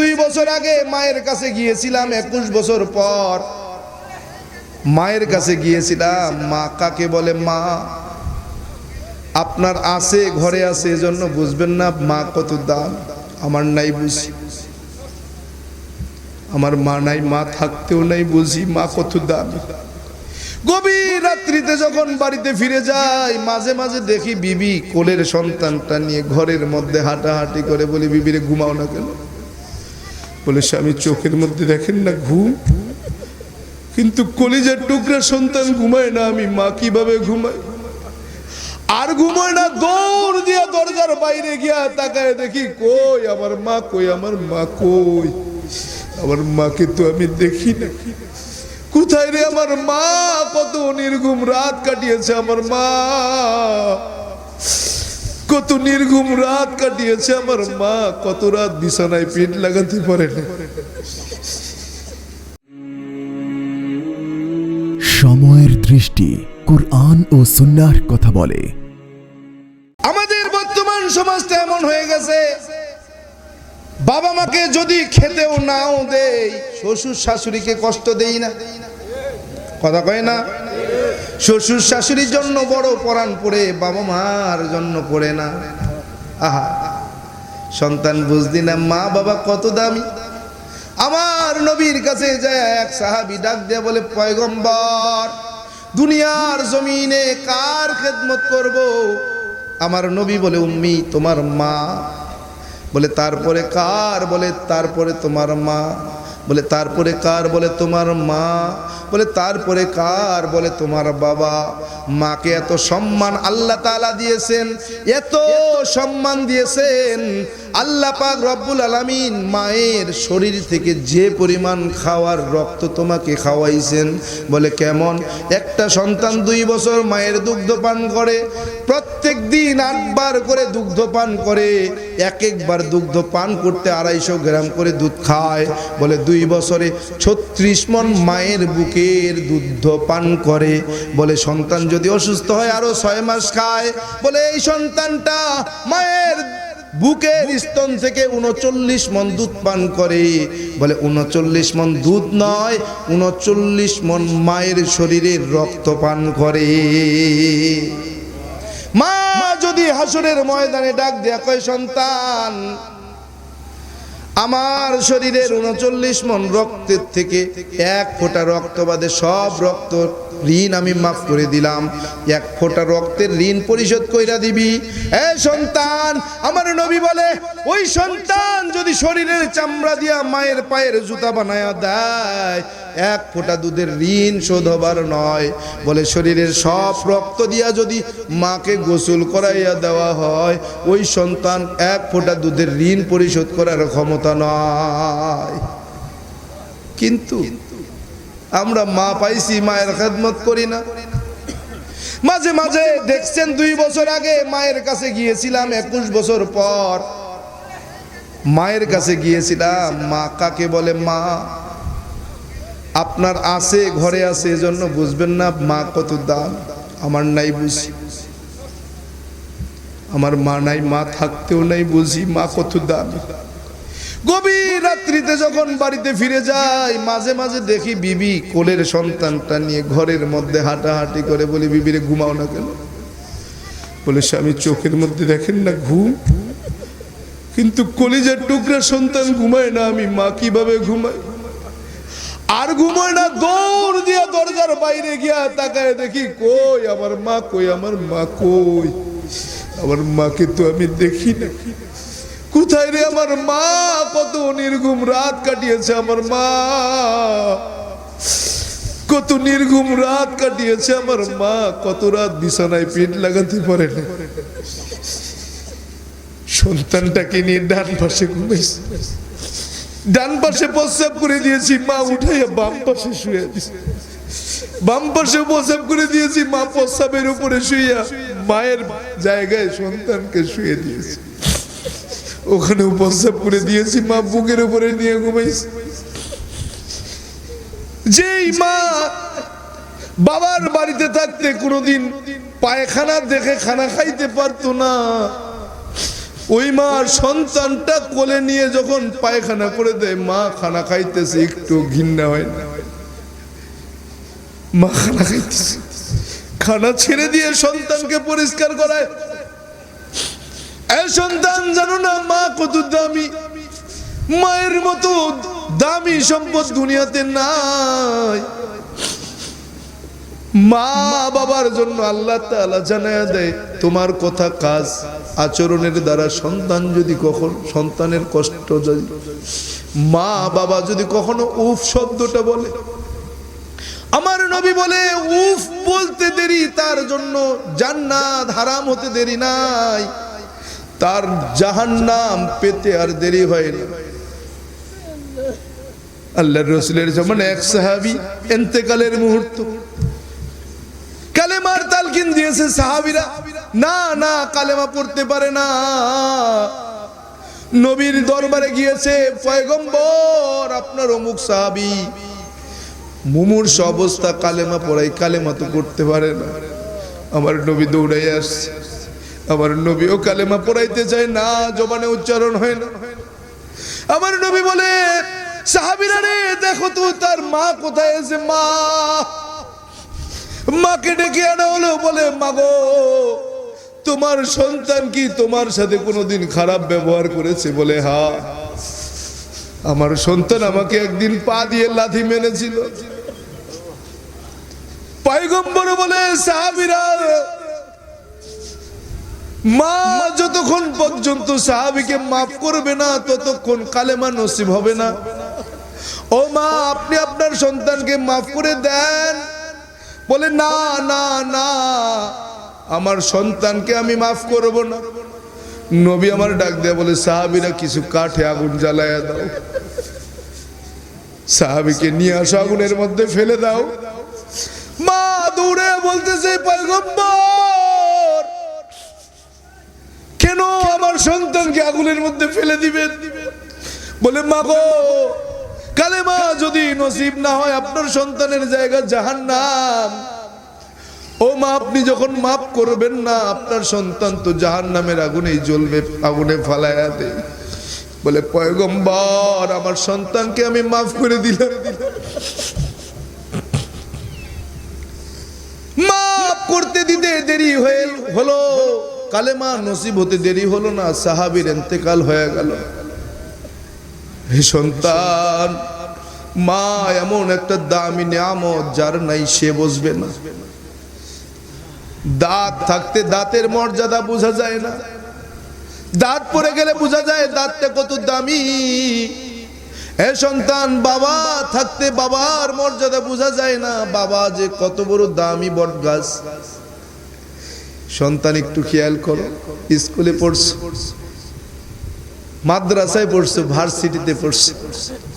দুই বছর আগে, মায়ের কাছে গিয়েছিলাম, একুশ বছর পর। মায়ের কাছে গিয়েছিলাম, মা কাকে বলে, মা, আপনার আছে, ঘরে আছে, এজন্য বুঝবেন না, মা কত দাম, আমার নাই বুঝি। আমার মা নাই, মা থাকতেও নাই বুঝি, মা কত দাম। গভীর রাত্রিতে যখন বাড়িতে ফিরে যাই, মাঝে মাঝে দেখি বিবি কোলের সন্তানটা নিয়ে ঘরের মধ্যে হাঁটাহাঁটি করে বলি, বিবিরে ঘুমাও না কেন? বলে, স্বামী, চোখের মধ্যে দেখেন না ঘুম? কিন্তু কলিজার টুকরা সন্তান ঘুমায় না, আমি মা কীভাবে ঘুমাই? আর ঘুমায় না, দৌড় দিয়া দরজার বাইরে গিয়া তাকায় দেখি, কই আমার মা, কই আমার মা, কই? আমার মাকে তো আমি দেখি না। কোথায় রে আমার মা? কত নির্ঘুম রাত কাটিয়েছে আমার মা। কত নির্ঘুম রাত কাটিয়েছে আমার মা কত রাত বিছানায় পিঠ লাগাতে পারে না সময়ের দৃষ্টি কোরআন ও সুন্নার কথা বলে। আমাদের বর্তমান সমাজটা এমন হয়ে গেছে বাবা মাকে যদি খেতেও নাও দেই শ্বশুর শাশুড়িকে কষ্ট দেই না। কথা কয় না? শ্বশুর শাশুড়ির জন্য বড় পরাণ পড়ে বাবা মার জন্য পড়ে না। আহা, সন্তান বুঝদি না, মা বাবা কত দামি। আমার নবীর কাছে যায় এক সাহাবি ডাক দেয়া বলে, পয়গম্বর, দুনিয়ার জমিনে কার খেদমত করব? আমার নবী বলে, উম্মি, তোমার মা। বলে, তারপরে কার? বলে, তারপরে তোমার মা। বলে, তারপরে কার? বলে, তোমার মা। বলে, তারপরে কার? বলে, তোমার বাবা। মাকে এত সম্মান আল্লাহ তালা দিয়েছেন, এত সম্মান দিয়েছেন। আল্লাহ পাক রব্বুল আলামিন মায়ের শরীর থেকে যে পরিমাণ খাওয়ার রক্ত তোমাকে খাওয়াইছেন, বলে কেমন? একটা সন্তান দুই বছর মায়ের দুগ্ধ পান করে, প্রত্যেক দিন আটবার করে দুগ্ধ পান করে এক একবার দুগ্ধ পান করতে আড়াইশো গ্রাম করে দুধ খায়, বলে দুই বছরে ছত্রিশ মন মায়ের বুকের দুগ্ধ পান করে, বলে সন্তান যদি অসুস্থ হয় আরও ছয় মাস খায়, বলে এই সন্তানটা মায়ের বুকের স্তন থেকে উনচল্লিশ মন দুধ পান করে। বলে উনচল্লিশ মন দুধ নয়, উনচল্লিশ মন মায়ের শরীরের রক্ত পান করে। মা যদি হাসুরের ময়দানে ডাক দেয়া কয়, সন্তান, আমার শরীরের উনচল্লিশ মন রক্তের থেকে এক ফোঁটা রক্ত বাদে সব রক্ত ঋণ আমি মাফ করে দিলাম। এক ফোঁটা রক্তের ঋণ পরিশোধ কইরা দিবি। এ সন্তান, আমার নবী বলে, ওই সন্তান যদি শরীরের চামড়া দিয়া মায়ের পায়ের জুতা বানায়া দেয়, এক ফোঁটা দুধের ঋণ শোধ হবার নয়। বলে, শরীরের সব রক্ত দিয়া যদি মাকে গোসল করাইয়া দেওয়া হয়, ওই সন্তান এক ফোঁটা দুধের ঋণ পরিশোধ করার ক্ষমতা নয় কিন্তু আমরা মা পাইছি, মায়ের খেদমত করি না। মাঝে মাঝে দেখছেন দুই বছর আগে মায়ের কাছে গিয়েছিলাম, একুশ বছর পর মায়ের কাছে গিয়েছিলাম, মা কাকে বলে, মা, আপনার আছে, ঘরে আছে, এজন্য বুঝবেন না, মা কত দাম, আমার নাই বুঝি। আমার মা নাই, মা থাকতেও নাই বুঝি, মা কত দাম। গভীর রাত্রিতে যখন বাড়িতে ফিরে যাই, মাঝে মাঝে দেখি বিবি কোলের সন্তানটা নিয়ে ঘরের মধ্যে হাঁটাহাঁটি করে। বলি, বিবিরে ঘুমাও না কেন? বলে, স্বামী, চোখের মধ্যে দেখেন না ঘুম। কিন্তু কলিজার টুকরা সন্তান ঘুমায় না, আমি মা কীভাবে ঘুমাই? আর ঘুমায় না, দৌড় দিয়া দরজার বাইরে গিয়া তাকায় দেখি, কই, আমার মা কই, আমার মা কই? আমার মাকে তো আমি দেখি না। কোথায় রে আমার মা? কত নির্ঘুম রাত কাটিয়েছে আমার মা। কত নির্ঘুম রাত কাটিয়েছে আমার মা। কত রাত বিছানায় পিঠ লাগাতে পারে না সন্তানটাকে নিয়ে ডান পাশে ঘুমাইছে। ডান পাশে প্রস্রাব করে দিয়েছি, মা উঠাইয়া বাম পাশে শুয়ে বাম পাশে প্রস্রাব করে দিয়েছি, মা প্রস্রাবের উপরে শুইয়া মায়ের জায়গায় সন্তানকে শুয়ে দিয়েছে। ওখানে প্রস্রাব করে দিয়েছি, মা বুকের উপরে নিয়ে ঘুমাইছে। যেই মা বাবার বাড়িতে থাকতে কোনোদিন পায়খানা দেখে খানা খাইতে পারতো না, ওই মার সন্তানটা কোলে নিয়ে যখন পায়খানা করে দেয়, মা খানা খাইতেছে, একটু ঘৃণা হয় না। মা খানা খাইতেছে। খানা ছেড়ে দিয়ে সন্তানকে পরিষ্কার করায় এই সন্তান জানো না, মা কত দামি। মায়ের মতো দামি সম্পদ দুনিয়াতে নাই। মা বাবার জন্য আল্লাহ তাআলা জানায়া দেয়, তোমার কথা কাজ, আচরণের দ্বারা সন্তান যদি কখন সন্তানের কষ্ট যদি মা বাবা যদি কখনো উফ শব্দটা বলে। আমার নবী বলে, উফ বলতে দেরি, তার জন্য জান্নাত হারাম হতে দেরি নাই। তার জাহান্নাম পেতে আর দেরি হয় না। আল্লাহর রসুলের যেমন এক সাহাবি এন্তেকালের মুহূর্ত। কালেমার তালকিন দিয়েছে সাহাবিরা। না না, কালেমা পড়তে পারে না। নবীর দরবারে গিয়েছে, পয়গম্বর, আপনার অমুক সাহাবি। মুমূর্ষ অবস্থা, কালেমা পড়াই কালেমা তো করতে পারে না। আমার নবী দৌড়াই আসছে। আমার নবীও কালেমা পড়াইতে চায় না, জবানে উচ্চারণ হয় না। আমার নবী বলে, সাহাবিরা রে, দেখো তো, তার মা কোথায় আছে? মা। মাকে ডেকে আনা হলো, বলে, মাগো, তোমার সন্তান কি তোমার সাথে কোনোদিন খারাপ ব্যবহার করেছে? বলে, হা, আমার সন্তান আমাকে একদিন পা দিয়ে লাথি মেরেছিল। পাইগম্বর বলে, সাহাবিরা মা যতক্ষণ পর্যন্ত সাহাবিকে মাফ করবে না, ততক্ষণ কালেমা নসিব হবে না। ও মা, আপনি আপনার সন্তানকে মাফ করে দেন। বলে, না না না, আমার সন্তানকে আমি মাফ করব না। নবী আমার ডাক দেয়া বলে, সাহাবিরা কিছু কাঠে আগুন জ্বালায়া দাও। সাহাবিকে নিয়ে আসো, আগুনের মধ্যে ফেলে দাও। মা দৌড়ে বলতেছে, পয়গম্বর কেন আমার সন্তানকে আগুনের মধ্যে ফেলে দিবেন বলে, মা গো, কালেমা যদি নসিব না হয়, আপনার সন্তানের জায়গা জাহান্নাম। ও মা, আপনি যখন মাফ করবেন না, আপনার সন্তান তো জাহান্নামের আগুনেই জ্বলবে, আগুনে ফালায়া বলে, পয়গম্বর, আমার সন্তানকে আমি মাফ করে দিলাম। মাফ করতে দিতে দেরি হয়ে হলো। কালেমা নসিব হতে দেরি হলো না, সাহাবির এন্তেকাল হয়ে গেল। সন্তান, মা এমন একটা দামি নিয়ামত যার নাই, সে বসবে না। দাঁত থাকতে দাঁতের মর্যাদা বোঝা যায় না। দাঁত পড়ে গেলে বোঝা যায় দাঁতটা কত দামি। হে সন্তান, বাবা থাকতে বাবার মর্যাদা বোঝা যায় না। বাবা যে কত বড় দামি বট গাছ সন্তান একটু খেয়াল করো। স্কুলে পড়ছো, মাদ্রাসায় পড়ছো, ভার্সিটিতে পড়ছো,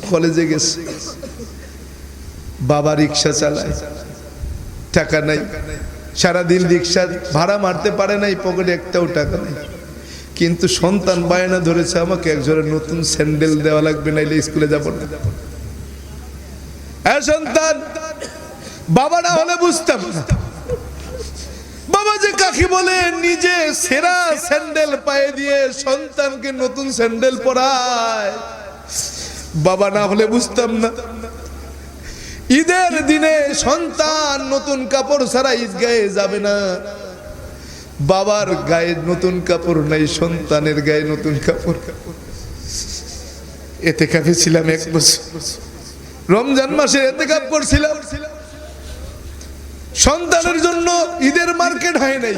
কলেজে গেছে, বাবা রিক্সা চালায়, টাকা নাই, সারাদিন রিক্সা ভাড়া মারতে পারে নাই, পকেটে একটাও টাকা নাই। কিন্তু সন্তান বায়না ধরেছে, আমাকে একজনের নতুন স্যান্ডেল দেওয়া লাগবে, নাইলে স্কুলে যাব না। সন্তান, বাবা না হলে বুঝতাম না। বাবা যে কাকি বলে, নিজে সেরা স্যান্ডেল পায়ে দিয়ে সন্তানকে নতুন স্যান্ডেল পরায়। বাবা না হলে বুঝতাম না। ঈদের দিনে সন্তান নতুন কাপড় ছাড়া ঈদগাহে যাবে না। বাবার গায়ে নতুন কাপড় নাই, সন্তানের গায়ে নতুন কাপড়। এতে কাপে ছিলাম এক বছর। রমজান মাসে এতে কাপ করছিলাম। সন্তানের জন্য ঈদের মার্কেট হয় নাই।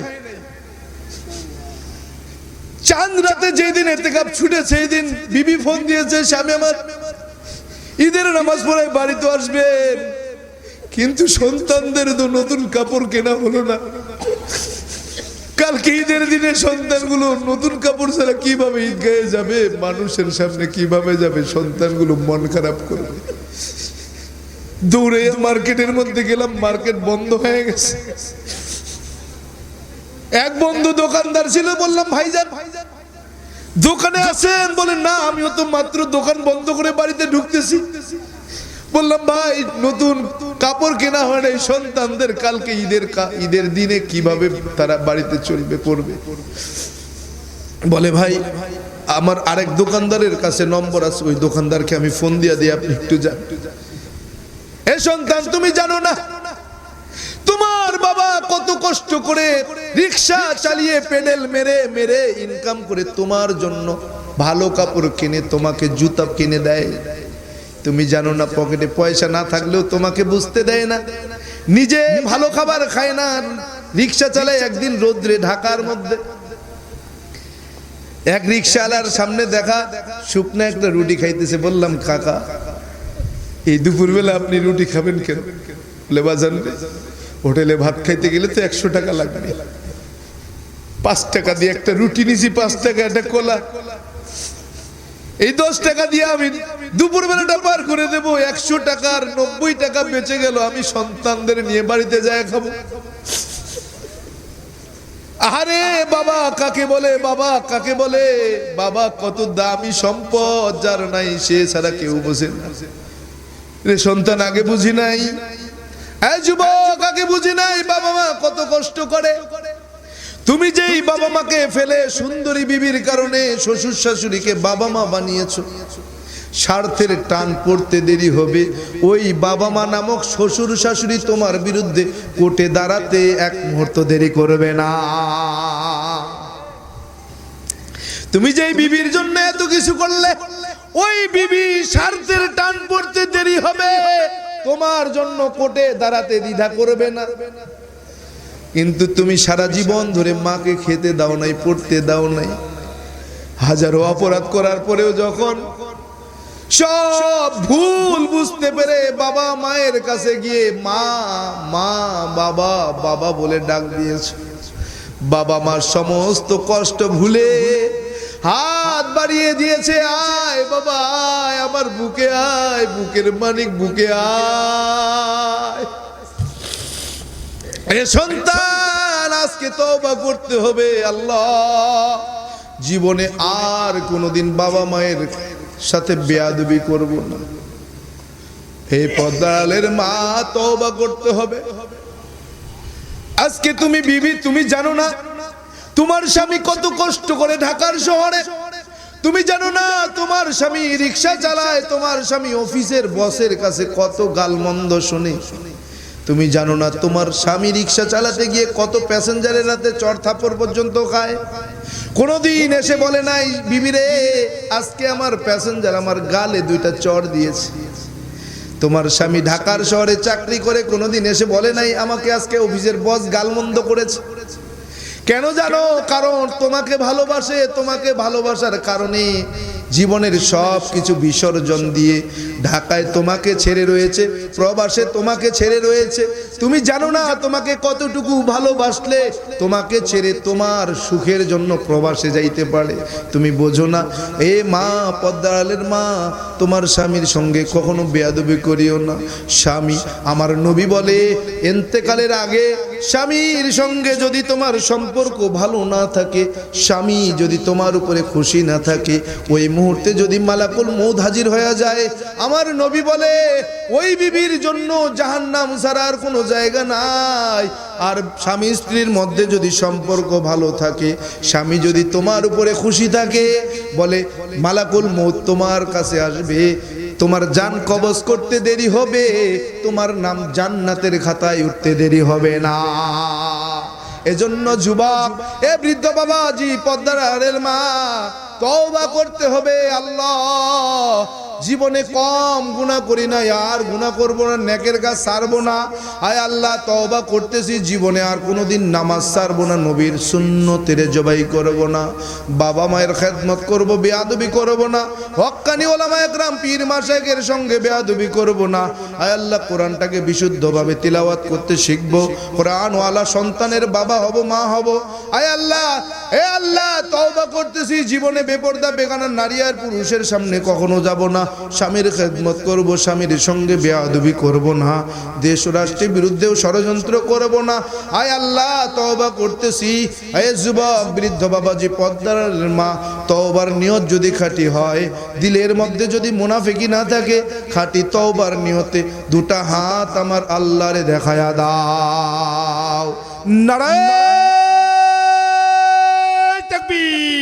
চাঁদ রাতে যেদিন এতে কাপ ছুটে সেই দিন বিবি ফোন দিয়েছে, স্বামী আমার, ঈদের নামাজ পড়ে বাড়িতে আসবেন কিন্তু সন্তানদের তো নতুন কাপড় কেনা হলো না। কালকে ঈদের দিনে সন্তানগুলো নতুন কাপড় ছাড়া কীভাবে ঈদগাহে যাবে? মানুষের সামনে কীভাবে যাবে? সন্তানগুলো মন খারাপ করবে। দৌড়ে মার্কেটের মধ্যে গেলাম, মার্কেট বন্ধ হয়ে গেছে। এক বন্ধু দোকানদার ছিল, বললাম, ভাইজান ভাইজান দোকানে আছেন? বলে, না, আমিও তো মাত্র দোকান বন্ধ করে বাড়িতে ঢুকতেছি। বললাম, ভাই, নতুন কাপড় কেনা হয় নাই, সন্তানদের কালকে ঈদের ঈদের দিনে কীভাবে তারা বাড়িতে চলবে পড়বে বলে, ভাই, আমার আরেক দোকানদারের কাছে নম্বর আছে, ওই দোকানদারকে আমি ফোন দিয়ে দিই আপনি একটু যান। এ সন্তান, তুমি জানো না। তোমার বাবা কত কষ্ট করে রিক্সা চালিয়ে পেডেল মেরে মেরে ইনকাম করে তোমার জন্য ভালো কাপড় কিনে, তোমাকে জুতা কিনে দেয়। তুমি জানো না, পকেটে পয়সা না থাকলেও তোমাকে বুঝতে দেয় না। নিজে ভালো খাবার খায় না, রিক্সা চালায় একদিন রোদ্রে ঢাকার মধ্যে। এক রিক্সাওয়ালার সামনে দেখা, শুকনা একটা রুটি খাইতেছে, বললাম, কাকা এই দুপুরবেলা আপনি রুটি খাবেন কেন? বলে, বাজান হোটেলে ভাত খাইতে গেলে তো একশো টাকা লাগবে। পাঁচ টাকা দিয়ে একটা রুটি নিছি, পাঁচ টাকা একটা কোলা। এই দশ টাকা দিয়ে আমি দুপুর বেলাটা পার করে দেবো, একশো টাকার নব্বই টাকা বেঁচে গেল, আমি সন্তানদের নিয়ে বাড়িতে যায় খাব। আরে বাবা, কাকে বলে, বাবা, কাকে বলে? বাবা, কত দামি সম্পদ, যার নাই সে ছাড়া কেউ বসে না। রে সন্তান আগে বুঝি নাই। যুবক, আগে বুঝি নাই, বাবা মা কত কষ্ট করে। তুমি যেই বাবা মাকে ফেলে সুন্দরী বিবির কারণে শ্বশুর শাশুড়িকে বাবা মা বানিয়েছো, স্বার্থের টান পড়তে দেরি হবে। ওই বাবা মা নামক শ্বশুর শাশুড়ি তোমার বিরুদ্ধে কোর্টে দাঁড়াতে এক মুহূর্ত দেরি করবে না। তুমি যেই বিবির জন্য এত কিছু করলে, ওই বিবি স্বার্থের টান পড়তে দেরি হবে। তোমার জন্য কোর্টে দাঁড়াতে দ্বিধা করবে না। কিন্তু তুমি সারা জীবন ধরে মাকে খেতে দাও নাই, পড়তে দাও নাই। হাজারো অপরাধ করার পরেও যখন সব ভুল বুঝতে পেরে বাবা মায়ের কাছে গিয়ে, মা মা, বাবা বাবা বলে ডাক দিয়েছ। বাবা মার সমস্ত কষ্ট ভুলে হাত বাড়িয়ে দিয়েছে, আয় বাবা, আয় আমার বুকে আয়, বুকের মানিক বুকে আয়। সন্তান, আজকে তওবা করতে হবে, আল্লাহ। জীবনে আর কোনোদিন বাবা মায়ের সাথে বেয়াদবি করব না। হে পদ্মালের মা, তওবা করতে হবে। আজকে তুমি বিবি, তুমি জানো না তোমার স্বামী কত কষ্ট করে ঢাকার শহরে? তুমি জানো না, তোমার স্বামী রিক্সা চালায়, তোমার স্বামী অফিসের বসের কাছে কত গালমন্দ শুনে। তুমি জানো না, তোমার স্বামী রিক্সা চালাতে গিয়ে কত প্যাসেঞ্জারের রাতে চর থাপড় পর্যন্ত খায়? কোনোদিন এসে বলে নাই বিবিরে আজকে আমার প্যাসেঞ্জার আমার গালে দুইটা চর দিয়েছে। তোমার স্বামী ঢাকার শহরে চাকরি করে কোনোদিন এসে বলে নাই, আমাকে আজকে অফিসের বস গালমন্দ করেছে। কেন জানো? কারণ তোমাকে ভালোবাসে, তোমাকে ভালোবাসার কারণে জীবনের সব কিছু বিসর্জন দিয়ে ঢাকায় তোমাকে ছেড়ে রয়েছে, প্রবাসে তোমাকে ছেড়ে রয়েছে। তুমি জানো না তোমাকে কতটুকু ভালোবাসলে? তোমাকে ছেড়ে তোমার সুখের জন্য প্রবাসে যাইতে পারে। তুমি বোঝো না, এ মা পদ্মালের মা, তোমার স্বামীর সঙ্গে কখনো বেয়াদবি করিও না। স্বামী আমার নবী বলে, এন্তেকালের আগে স্বামীর সঙ্গে যদি তোমার সম্পর্ক ভালো না থাকে, স্বামী যদি তোমার উপরে খুশি না থাকে, ওই মুহূর্তে যদি মালাকুল মৌদ হাজির হয়ে যায়, আমার নবী বলে, ওই বিবির জন্য জাহান্নাম ছাড়া আর কোনো জায়গা নাই। আর স্বামী স্ত্রীর মধ্যে যদি সম্পর্ক ভালো থাকে, স্বামী যদি তোমার উপরে খুশি থাকে, বলে, মালাকুল মৌত তোমার কাছে আসবে। তোমার জান কবজ করতে দেরি হবে। তোমার নাম জান্নাতের খাতায় উঠতে দেরি হবে না। এজন্য যুবক, এ বৃদ্ধ বাবা বাবাজি পদ্মারের মা, তওবা করতে হবে আল্লাহ। জীবনে কম গুণা করি না, আর গুণা করব না, নেকের গাছ সারবো না। আয় আল্লাহ, তওবা করতেছি, জীবনে আর কোনোদিন নামাজ সারবো না, নবীর শূন্য তেরে জবাই করব না। বাবা মায়ের খেদমত করব, বেয়াদবি করব না। হক্কানি ওলামা একরাম পীর মাসাকের সঙ্গে বেয়াদবি করব না। আয় আল্লাহ, কোরআনটাকে বিশুদ্ধভাবে তিলাওয়াত করতে শিখব। কোরআন ওয়ালা সন্তানের বাবা হব, মা হব। আয় আল্লাহ, এ আল্লাহ, তওবা করতেছি, জীবনে বেপর্দা, বেগানা নারী আর পুরুষের সামনে কখনো যাব না। স্বামীর খেদমত করব, স্বামীর সঙ্গে বেয়াদবি করব না। দেশ রাষ্ট্রের বিরুদ্ধেও ষড়যন্ত্র করব না। আয় আল্লাহ, তওবা করতেছি। আয় যুবক, বৃদ্ধ বাবাজি পদ্মার মা, তওবার নিয়ত যদি খাঁটি হয়, দিলের মধ্যে যদি মুনাফিকি না থাকে, খাঁটি তওবার নিয়তে দুটা হাত আমার আল্লাহরে দেখায়া দাও। নারায়ণ তাকবীর।